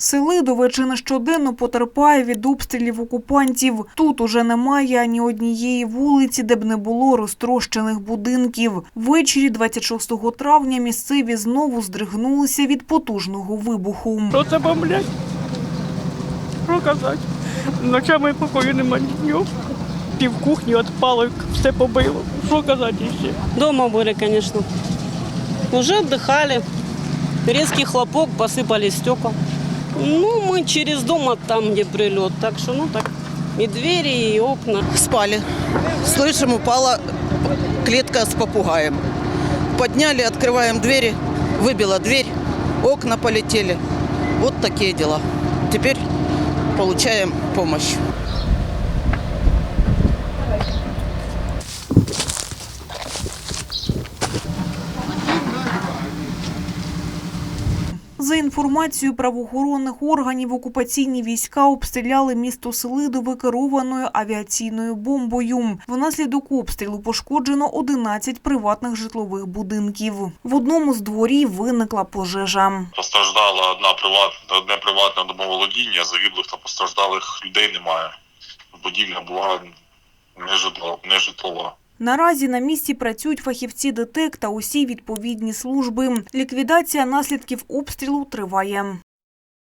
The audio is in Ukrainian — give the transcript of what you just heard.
Селидове чи не щоденно потерпає від обстрілів окупантів. Тут уже немає ані однієї вулиці, де б не було розтрощених будинків. Ввечері 26 травня місцеві знову здригнулися від потужного вибуху. Що це бомблять? Що казати? Ночами покою нема ні дню. Пів кухні відпало, все побило. Що казати ще? Дома были, конечно. Уже отдыхали. Резкий хлопок, посыпались стекла. Ну, мы через дом от там, где прилет. Так что, ну так, и двери, и окна. спали. Слышим, упала клетка с попугаем. Подняли, открываем двери, выбила дверь, окна полетели. Вот такие дела. Теперь получаем помощь. За інформацією правоохоронних органів, окупаційні війська обстріляли місто Селидове керованою авіаційною бомбою. Внаслідок обстрілу пошкоджено 11 приватних житлових будинків. В одному з дворів виникла пожежа. Постраждала одна приватна, одне приватне домоволодіння, загиблих та постраждалих людей немає. Будівля була не житло- не житлова. Наразі на місці працюють фахівці ДТЕК та усі відповідні служби. Ліквідація наслідків обстрілу триває.